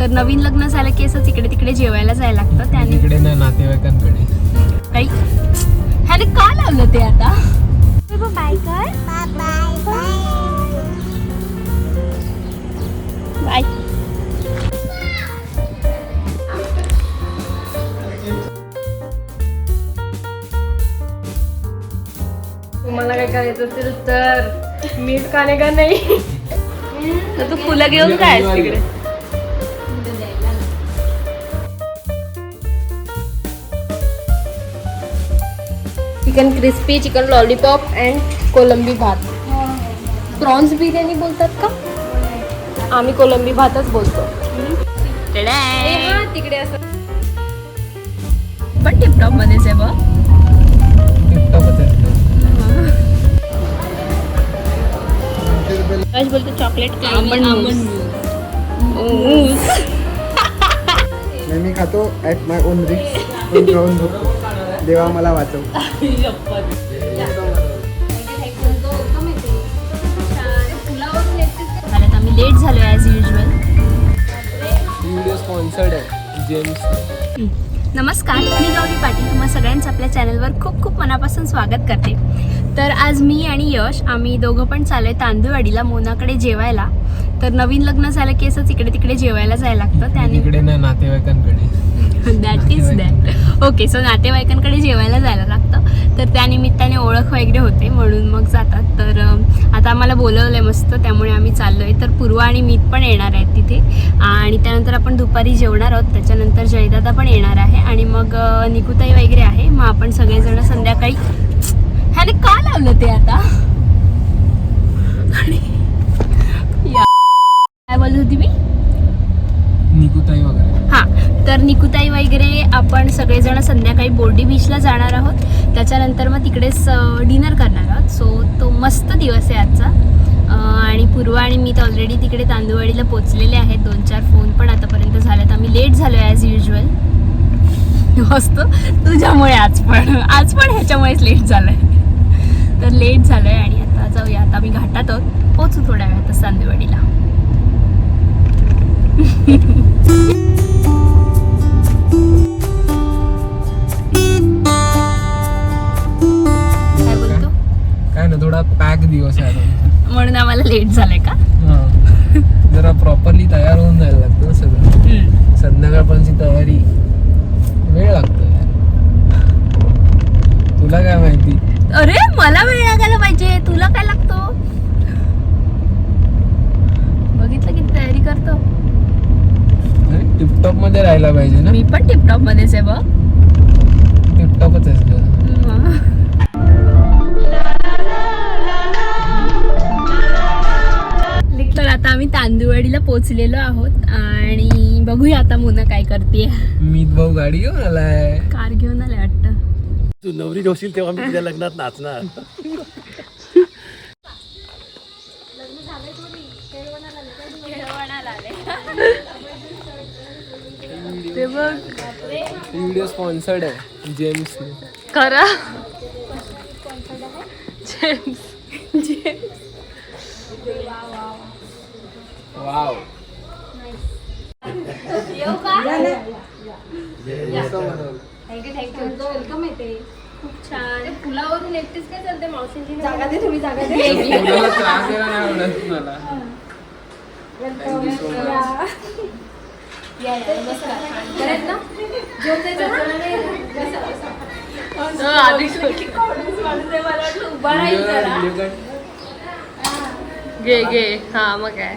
तर नवीन लग्न झालं की असंच इकडे तिकडे जेवायला जायला लागतं त्याने इकडे नाही नातेवाईकांकडे. काही ह्याने का लावलं ते आता? बाय कर. बाय. तुम्हाला काय करायचं असेल तर मीठ खाणे का नाही? तर तू फुलं घेऊन काय तिकडे chicken crispy chicken lollipop and कोलंबी भात. प्रॉन्स बिर्याणी बोलतात का? आम्ही कोलंबी भातच बोलतो. तिकडे असं. पण टिपटॉप मध्येच आहे बघ काय बोलतो चॉकलेट मी खातो ॲट माय ओन रिक्स देवा मला वाचव. आम्ही लेट झालो ॲज युजल व्हिडिओ स्पॉन्सर्ड आहे जेम्स नमस्कार मी गौरी पाटील. तुम्हा सगळ्यांचं आपल्या चॅनलवर खूप खूप मनापासून स्वागत करते. तर आज मी आणि यश आम्ही दोघं पण चालू आहे तांदूळवाडीला मोनाकडे जेवायला. तर नवीन लग्न झालं की असंच इकडे तिकडे जेवायला जायला लागतं त्याने नाही नातेवाईकांकडे. That is that okay so नातेवाईकांकडे जेवायला जायला लागतं. तर त्या निमित्ताने ओळख वगैरे होते म्हणून मग जातात. तर आता आम्हाला बोलवलं आहे मस्त त्यामुळे आम्ही चाललो आहे तर पूर्वा आणि मीत पण येणार आहेत तिथे. आणि त्यानंतर आपण दुपारी जेवणार आहोत. त्याच्यानंतर जयदादा पण येणार आहे. आणि मग निकुताई वगैरे आहे. मग आपण सगळेजण संध्याकाळी ह्याने का लावलं ते आता? आणि बोलत होती मी? निकुताई वगैरे. हां तर निकुताई वगैरे आपण सगळेजण संध्याकाळी बोर्डी बीचला जाणार आहोत. त्याच्यानंतर मग तिकडेच डिनर करणार आहोत. सो तो मस्त दिवस आहे आजचा. आणि पूर्वा आणि मी तर ऑलरेडी तिकडे तांदूळवाडीला पोचलेले आहेत. दोन चार फोन पण आतापर्यंत झालेत. आम्ही लेट झालो आहे ॲज युजल मस्त. तुझ्यामुळे आज पण. आज पण ह्याच्यामुळेच लेट झालं आहे तर लेट झालं आहे आणि आता जाऊया. आता आम्ही घाटात आहोत. पोचू थोड्या वेळातच तांदूळवाडीला काय ना थोडा पॅक दिवस आहे. म्हणून आम्हाला लेट झालंय का. जरा प्रॉपरली तयार होऊन जायला लागतं आम्ही तांदूळवाडीला पोचलेलो आहोत आणि बघूया आता मुना काय करते मीत भाऊ गाडी घेऊन आलाय. कार घेऊन आले वाटतं. तू नवरी होशील तेव्हा मी तुझ्या लग्नात नाचणार. ते बघ. व्हिडिओ स्पॉन्सर्ड आहे जेम्स खरा वाव फुलावरून एकटीच काय चालते मावशींची जागा दे थोडी जागा मुलाला त्रास द्यायला नाही आवडत मला Video काढ. घे घे. हा मग काय?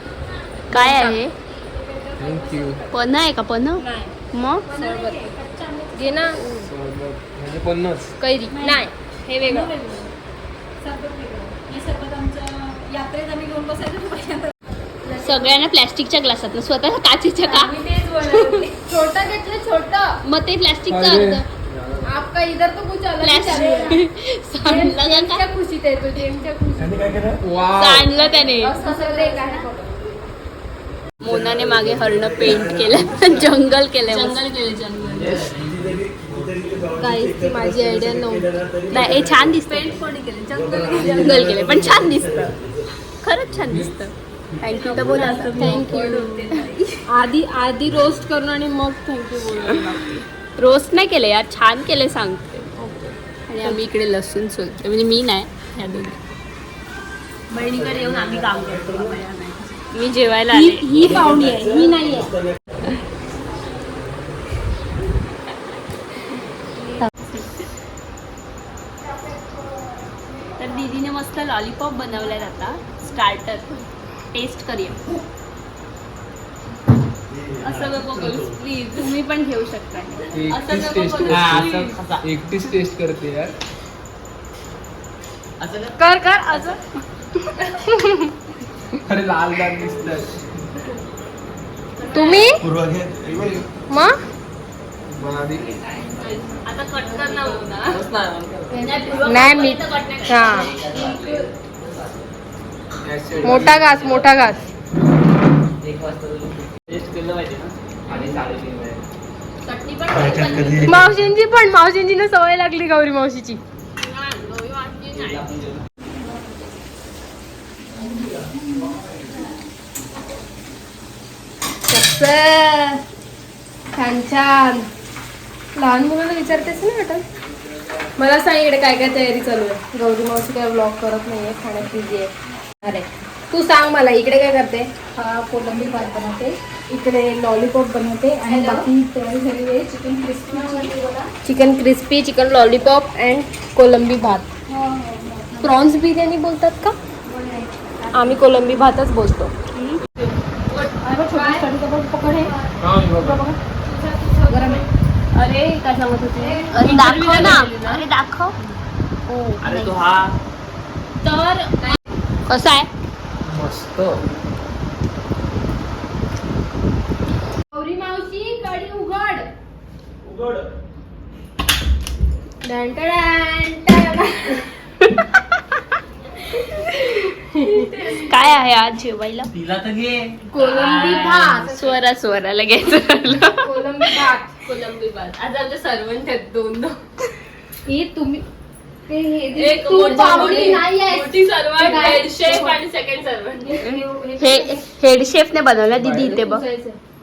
काय आहे? थँक्यू पन आहे का पन मग? घे ना. म्हणजे पन्नास कैरी. नाही. हे वेगळं. सगळ्यांना प्लॅस्टिकच्या ग्लासात स्वतः काचेच्या का? छोटा घेतलं छोटं. मग ते प्लॅस्टिकचं अरे. अर्ध आपका इधर तो कुछ अलग सांडलं त्यांनी काय केलं वाव सांडलं त्याने असं सगळे काय मोनाने मागे हरण पेंट केलं जंगल केलंय जंगल केलं जंगल माझी आयडिया नव्हती. नाही हे छान दिसत. जंगल केले पण छान दिसत. खरंच छान दिसत. थँक्यू तर बोला थँक्यू आधी आधी रोस्ट करणं आणि मग थँक्यू रोस्ट नाही केले यार छान केले सांगते आणि आम्ही इकडे लसूण सोलतो म्हणजे मी नाही ह्या दोघी. बहिणीकडे येऊन आम्ही काम करतो. मी जेवायला ही आले. ही पाहुणी आहे ही नाही आहे. तर दीदीने मस्त लॉलीपॉप बनवल्यात आता स्टार्टर टेस्ट करूया. असं नको करू प्लीज तुम्ही पण घेऊ शकता. असं एकटीच नको टेस्ट करू करते एकटीच टेस्ट करते यार. कर कर असं. अरे लाल लाल दिसत तुम्ही? मग? आता कट ना. नाही मी हा. मोठा घास मोठा घास. चटणी पण. मावशींची पण मावशींची सवय लागली गौरी मावशीची. नाही, गौरी मावशी नाही. कसं छान छान. लहान मुलांना विचारतेस ना मॅडम मला सांग इकडे काय काय तयारी चालू आहे. गौरी मावशी काय ब्लॉग करत नाहीये खाण्यात बिझी आहे. अरे तू सांग मला इकडे काय करते? हा कोलंबी भात बनवते. इकडे लॉलीपॉप बनवते आणि बाकी तयारी झालेली आहे. Chicken crispy chicken crispy chicken lollipop and कोलंबी भात. प्रॉन्स बिर्याणी बोलतात का? आम्ही कोलंबी भातच बोलतो. अरे काय सांगत होते? अरे दाखव ना. अरे दाखव. अरे तो हा. तर कसा आहे? मस्त. गौरी मावशी कडी उघड. उघड. डन. काय आहे आज जेवायला? तिला तर घे. कोलंबी भात. स्वरा स्वराला घ्यायचं कोलंबी भात. कोलंबी भात. आज आमचे सर्वंट आहेत दोन दोन ही तुम्ही ते हे एक तू मोठी- पाहुणी मोठी- नाही आहेस. मोठी सर्वंट काय? हेड शेफ आणि सेकंड सर्वंट हे- हेड शेफने बनवलं दीदी इथे बघ.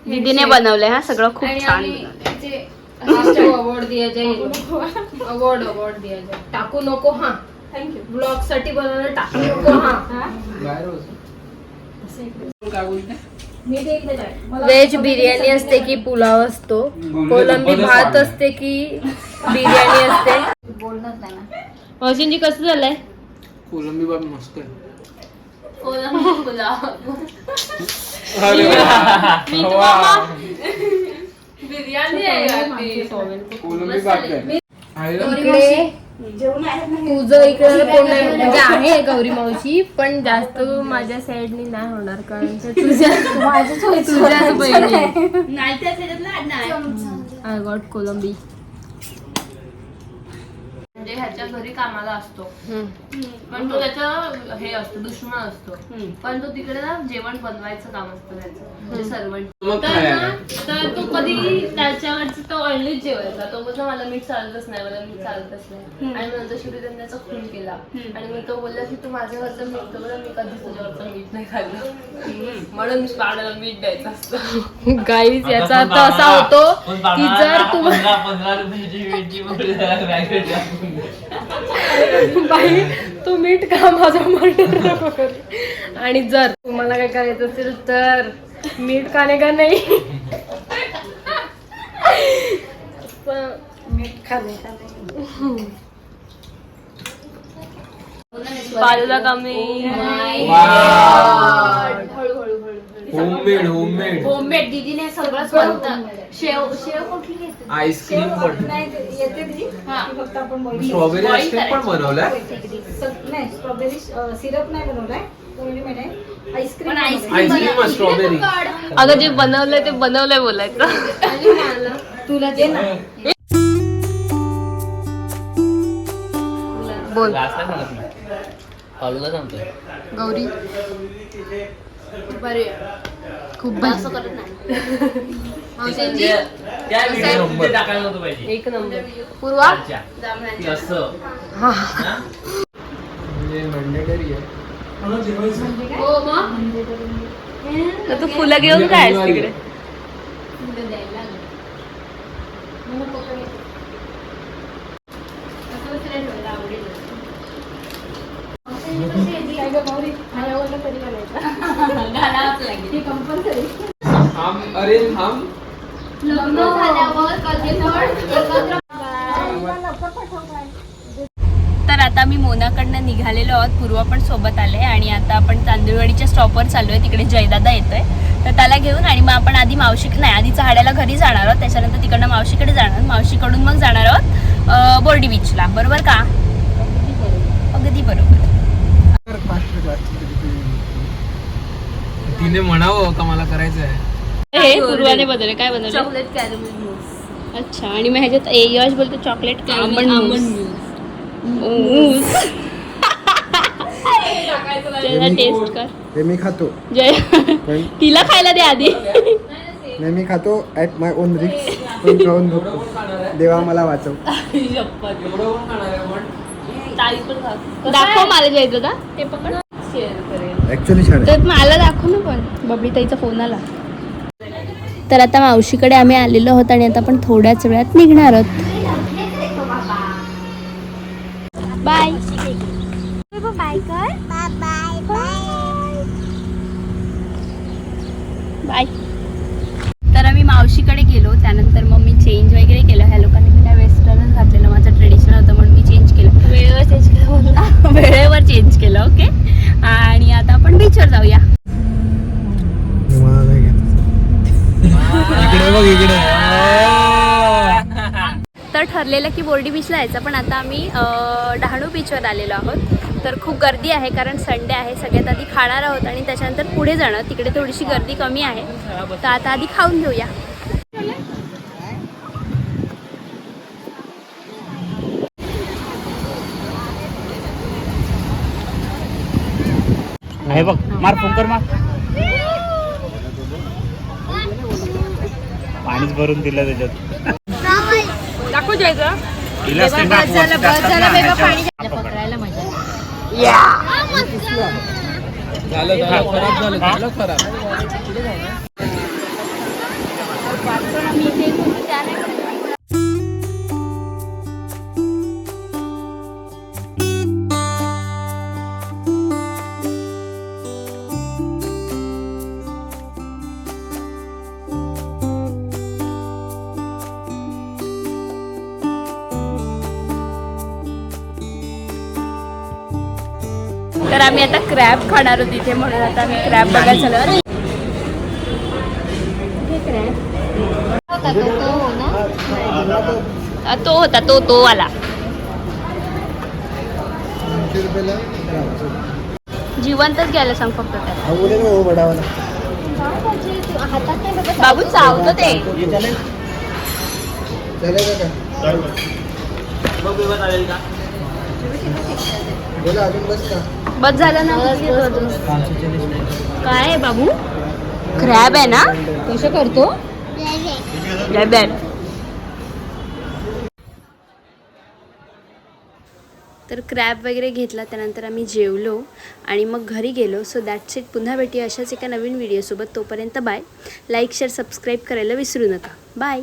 दीदीने बनवलंय हा सगळं खूप आणि छान आम्ही बनवलंय. इथे राष्ट्रीय अवॉर्ड दिया जाईल. अवॉर्ड अवॉर्ड दिया जाईल. टाकू नको हा. थँक्यू ब्लॉगसाठी बनवलं नको हा बोलते? व्हेज बिर्याणी असते की पुलाव असतो? कोलंबी भात असते की बिर्याणी असते? बोलणंच नाही ना. मावशींची कसं झालंय? कोलंबी बाब मस्त आहे. बिर्याणी कोलंबी बाब आहे. तुझं इकडे कोण नाही म्हणजे आहे गौरी मावशी पण जास्त माझ्या साईडनी नाही होणार कारण ते तुझ्या. तुझ्याच बहिणी आय गॉट कोलंबी. म्हणजे ह्याच्या घरी कामाला असतो. पण तो त्याचा हे असतो दुश्मन असतो. पण तो तिकडे ना जेवण बनवायचं काम असतं त्याचं. म्हणजे सर्वंट. तर ना तो कधी त्याच्यावरच तो ऑनलीच जेवायचा. तो बोलला मला मीठ चालतच नाही मला मीठ चालतच नाही. आणि नंतर शेवटी त्यांनी त्याचा खून केला. आणि मग तो बोलला की तू माझ्या घरचं मीठ तर बोला मी कधीच तुझ्यावरचं मीठ नाही खाल्लं. म्हणून बाळाला मीठ द्यायचं असतं. गाईज याचा अर्थ असा होतो की जर तुम्हाला पंधरा रुपयाची बाई तू मीठ का माझा मर्डर. आणि जर तुम्हाला काय करायचं असेल तर मीठ खाणे का नाही पण मीठ खाणे का नाही. बाजूला कमी होममेड होममेड होममेड दीदीने सगळंच बनतं शेव शेव कुठली घेते? आईस्क्रीम पण नाही ते येते ती. ती फक्त आपण स्ट्रॉबेरी आईस्क्रीम पण बनवलाय? नाही स्ट्रॉबेरी सिरप नाही बनवलाय. रेडीमेड आहे आईस्क्रीम आईस्क्रीम स्ट्रॉबेरी अगं जे बनवलंय ते बनवलंय बोलायचं. तुला दे ना. बोल. गौरी. बरे. खूप. असं करत नाही. त्या- त्या व्हिडिओमध्ये टाकायला नव्हतं पाहिजे. एक नंबर. पूर्वा? अच्छा. ती असं. हा. हा? म्हणजे मॅन्डेटरी आहे. हो मग? तर तू फुलं घेऊन काय तिकडे? घालावंच लागेल थांब अरे थांब. लग्न झाल्यावर कधी तर आता मी मोनाकडनं निघालेलो आहोत. पूर्वा पण सोबत आले आणि आता आपण तांदूळवाडीच्या स्टॉपवर चाललो आहे तिकडे जयदादा येतोय. तर त्याला घेऊन आणि मग आपण आधी मावशी नाही आधी चहाड्याला घरी जाणार आहोत. त्याच्यानंतर तिकडनं मावशीकडे जाणार. मावशीकडून मग जाणार आहोत बोर्डी बीचला. बरोबर का? अगदी बरोबर. तिने म्हणावं का मला करायचं आहे हे पूर्वाने बनवले काय बनवलं चॉकलेट कॅरमेल अच्छा आणि मग ह्याच्यात ए- यश बोलतो चॉकलेट त्याला टेस्ट कर हे मी खातो. जय. तिला खायला दे आधी. नाही मी खातो ॲट माय ओन रिक्स पण खाऊन बघतो. देवा मला वाचव. दाखव मला जय दादा. ते पकड ॲक्च्युली छान मला दाखव ना पण. बबली ताईचा फोन आला. तर आता मावशीकडे आम्ही आलेलो आहोत आणि आता आपण थोड्याच वेळात निघणार आहोत. बाय बाय तर आम्ही मावशीकडे गेलो त्यानंतर मग मी चेंज वगैरे केलं. ह्या लोकांनी मी काय वेस्टर्नच घातलेलं. माझं ट्रेडिशनल होतं म्हणून मी चेंज केलं. वेळेवर चेंज केलं. वेळेवर चेंज केलं ओके आणि आता आपण बीचवर जाऊया. इकडे बघ इकडे. तर ठरलेलं की बोर्डी बीचला यायचं पण आता आम्ही डहाणू बीचवर आलेलो आहोत. तर खूप गर्दी आहे कारण संडे आहे सगळ्यात आधी खाणार आहोत आणि त्याच्यानंतर पुढे जाणं तिकडे थोडीशी गर्दी कमी आहे. तर आता आधी खाऊन घेऊया. आहे बघ मार फोन कर मार. पाणीच भरून दिलं त्याच्यात. दाखवू जायचं ना, पकडायला मजा झालं झालं खराब झालं झालं खराब. तर आम्ही आता क्रॅब खाणार आहोत तिथे म्हणून आता आम्ही क्रॅब बघायला. हे तो होता तो तो वाला. ग्राम. जिवंतच घ्यायला सांग फक्त त्याला. हा बाबू चावतो ते. चालेल का? बोला अजून बस का? बस झालं ना. काय आहे बाबू? क्रॅब आहे ना? कसं करतो. तर क्रॅब वगैरे घेतला त्यानंतर आम्ही जेवलो आणि मग घरी गेलो. सो दॅट्स इट पुन्हा भेटूया अशाच एका नवीन व्हिडिओसोबत तोपर्यंत बाय लाईक शेअर सबस्क्राईब करायला विसरू नका. बाय